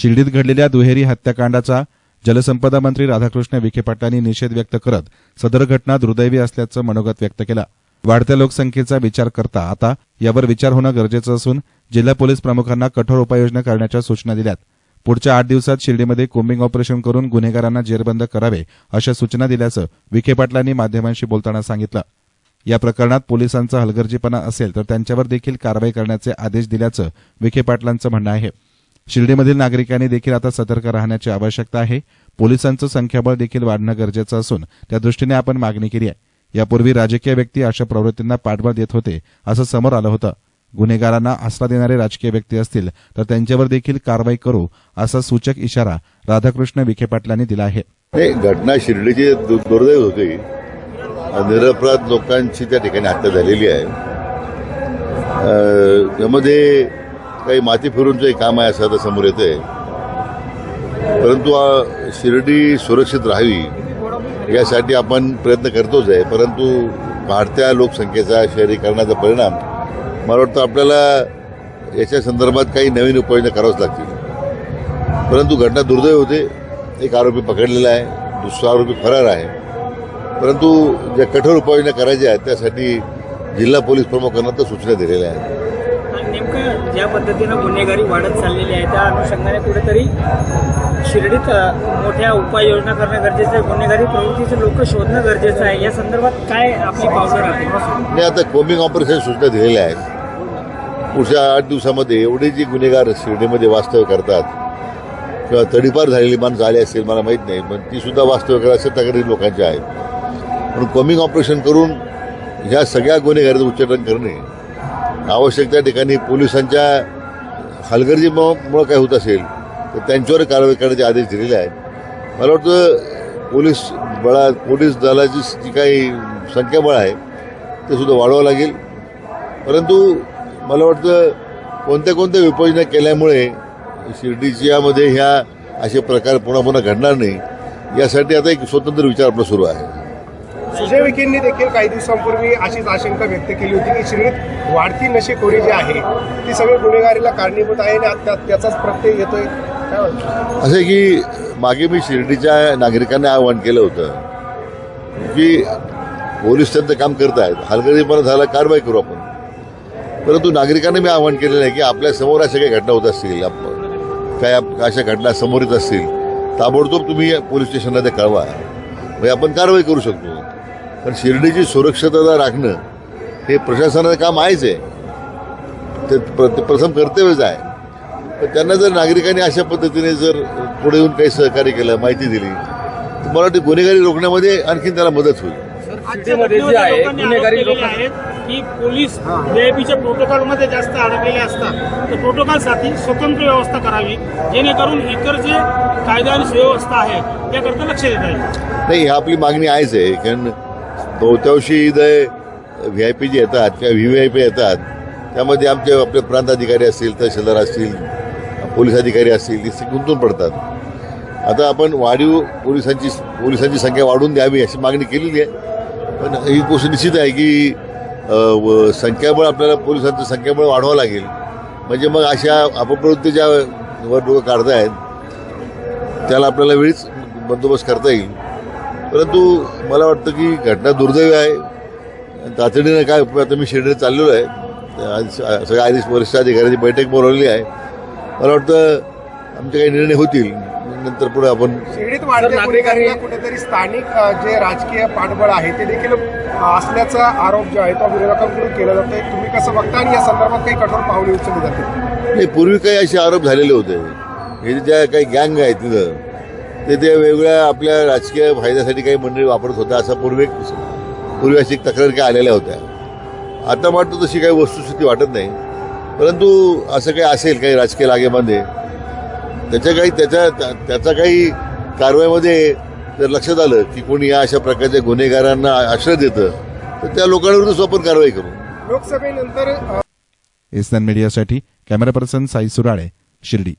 शिर्डीत घडलेल्या दुहेरी हत्याकांडाचा जलसंपदा मंत्री राधाकृष्ण विखे पाटलांनी निषेध व्यक्त करत सदर घटना दुर्दैवी असल्याचं मनोगत व्यक्त केलं. वाढत्या लोकसंख्येचा विचार करता आता यावर विचार होणं गरजेचं असून जिल्हा पोलीस प्रमुखांना कठोर उपाययोजना करण्याच्या सूचना दिल्यात. पुढच्या आठ दिवसात शिर्डीमध्ये कोम्बिंग ऑपरेशन करून गुन्हेगारांना जेरबंद करावे अशा सूचना दिल्याचं विखे पाटलांनी माध्यमांशी बोलताना सांगितलं. या प्रकरणात पोलिसांचा हलगर्जीपणा असेल तर त्यांच्यावर देखील कारवाई करण्याचे आदेश दिल्याचं विखे पाटलांचं म्हणणं आहे. शिर्डीमधील नागरिकांनी देखील आता सतर्क राहण्याची आवश्यकता आहे. पोलिसांचं संख्याबळ देखील वाढणं गरजेचं असून त्या दृष्टीने आपण मागणी केली आहे. यापूर्वी राजकीय व्यक्ती अशा प्रवृत्तींना पाठबळ देत होते असं समोर आलं होतं. गुन्हेगारांना आसरा देणारे राजकीय व्यक्ती असतील तर त्यांच्यावर देखील कारवाई करू असा सूचक इशारा राधाकृष्ण विखे पाटलांनी दिला आहे. घटना शिर्डीची दुर्दैव होती. निरपराध लोकांची त्या ठिकाणी हत्या झालेली आहे. यामध्ये काही माती फिरूनचं काम आहे असं आता समोर येते आहे परंतु शिर्डी सुरक्षित राहावी यासाठी आपण प्रयत्न करतोच आहे. परंतु वाढत्या लोकसंख्येचा शहरीकरणाचा परिणाम मला वाटतं आपल्याला याच्या संदर्भात काही नवीन उपाययोजना कराव्याच लागतील. परंतु घटना दुर्दैव होते. एक आरोपी पकडलेला आहे दुसरा आरोपी फरार आहे. परंतु ज्या कठोर उपाययोजना करायच्या आहेत त्यासाठी जिल्हा पोलीस प्रमुखांना तर सूचना दिलेल्या आहेत. नेमकं ज्या पद्धतीनं गुन्हेगारी वाढत चाललेली आहे त्या अनुषंगाने कुठेतरी शिर्डीत मोठ्या उपाययोजना करणं गरजेचं आहे. गुन्हेगारी प्रवृत्तीचे लोक शोधणं गरजेचं आहे. या संदर्भात काय आपली पावलं राहते मी आता कोमिंग ऑपरेशन सूचना दिलेल्या आहेत. पुढच्या आठ दिवसामध्ये एवढे जी गुन्हेगार शिर्डीमध्ये वास्तव्य करतात किंवा तडीपार झालेली माणसं आली असेल मला माहीत नाही पण ती सुद्धा वास्तव्य करत असेल तक्रारी लोकांच्या आहेत. म्हणून कोमिंग ऑपरेशन करून ह्या सगळ्या गुन्हेगारीचं उच्चाटन करणे आवश्यक त्या ठिकाणी पोलिसांच्या हलगर्जीमुळं काय होत असेल तर त्यांच्यावर कारवाई करण्याचे आदेश दिलेले आहेत. मला वाटतं पोलीस बळा पोलीस दलाची जी काही संख्याबळ आहे ते सुद्धा वाढवावं लागेल. परंतु मला वाटतं कोणत्या कोणत्या उपाययोजना केल्यामुळे शिर्डीच्यामध्ये ह्या असे प्रकार पुन्हा पुन्हा घडणार नाही यासाठी आता एक स्वतंत्र विचार आपला सुरू आहे. सुजय विखेंनी देखील काही दिवसांपूर्वी अशीच आशंका व्यक्त केली होती की शिर्डीत वाढती नशेखोरी जी आहे ती सगळी गुन्हेगारीला कारणीभूत आहे आणि त्याचाच प्रत्यय येतोय असे असं की मागे मी शिर्डीच्या नागरिकांना आवाहन केलं होतं की पोलीस त्यांचं काम करत आहेत. हलगर्जीपणा झाला कारवाई करू आपण. परंतु नागरिकांना मी आवाहन केलेलं आहे की आपल्यासमोर अशा काही घटना होत असतील काय अशा घटना समोर येत असतील ताबडतोब तुम्ही पोलीस स्टेशनला ते कळवा. म्हणजे आपण कारवाई करू शकतो. पण शिर्डीची सुरक्षितता राखणं हे प्रशासनाचं काम आहेच आहे. ते प्र- ते प्रथम कर्तव्यच आहे. पण त्यांना जर नागरिकांनी अशा पद्धतीने जर पुढे येऊन काही सहकार्य केलं माहिती दिली तर मला वाटतं गुन्हेगारी रोखण्यामध्ये आणखीन त्याला मदत होईल. सिटीमध्ये जे आहे गुन्हेगारी लोक आहेत की पोलीस व्हीआयपीच्या प्रोटोकॉलमध्ये जास्त अडकलेले असतात. तर प्रोटोकॉलसाठी स्वतंत्र व्यवस्था करावी जेणेकरून इतर जे कायदा आणि सुव्यवस्था आहे त्याकरता लक्ष देता येईल. नाही ही आपली मागणी आहेच आहे. कारण बहुतांशी जे व्ही आय पी जे येतात किंवा व्ही व्ही आय पी येतात. त्यामध्ये आमचे आपले प्रांत अधिकारी असतील तहसीलदार असतील पोलीस अधिकारी असतील ते गुंतून पडतात. आता आपण वाढीव पोलिसांची पोलिसांची संख्या वाढवून द्यावी अशी मागणी केलेली आहे. पण ही गोष्ट निश्चित आहे की व संख्याबळ आपल्याला पोलिसांचं संख्याबळ वाढवावं लागेल. म्हणजे मग अशा अपप्रवृत्तीच्या वर डोकं काढतायत त्याला आपल्याला वेळीच बंदोबस्त करता येईल. परंतु मला वाटतं की घटना दुर्दैवी आहे. आणि तातडीनं काय उपाय आता मी शिर्डीत चाललेलो आहे. आज सगळ्या आधीच वरिष्ठ अधिकाऱ्यांची बैठक बोलवलेली आहे. मला वाटतं आमचे काही निर्णय होतील. नंतर पुढे आपण गुन्हेगारीला कुठेतरी स्थानिक जे राजकीय पाठबळ आहे ते देखील असल्याचा आरोप जो आहे तो विरोधकांकडून केला जातोय. तुम्ही कसं बघता आणि या संदर्भात काही कठोर पावले उचलली जातील? नाही पूर्वी काही असे आरोप झालेले होते. हे ज्या काही गँग आहेत तिथं ते त्या वेगवेगळ्या आपल्या राजकीय फायद्यासाठी काही मंडळी वापरत होत्या असा पूर्वी पूर्वी अशी तक्रार काही आलेल्या होत्या. आता वाटतं तशी काही वस्तुस्थिती वाटत नाही. परंतु असं काही असेल काही राजकीय लागेमध्ये त्याच्या काही त्याच्या त्या- त्याचा काही कारवाईमध्ये जर लक्षात आलं की कोणी या अशा प्रकारच्या गुन्हेगारांना आश्रय देतं तर त्या लोकांविरुद्ध आपण कारवाई करू. लोकसभेनंतर अ, एसएन मीडियासाठी कॅमेरा पर्सन साई सुराळे शिर्डी.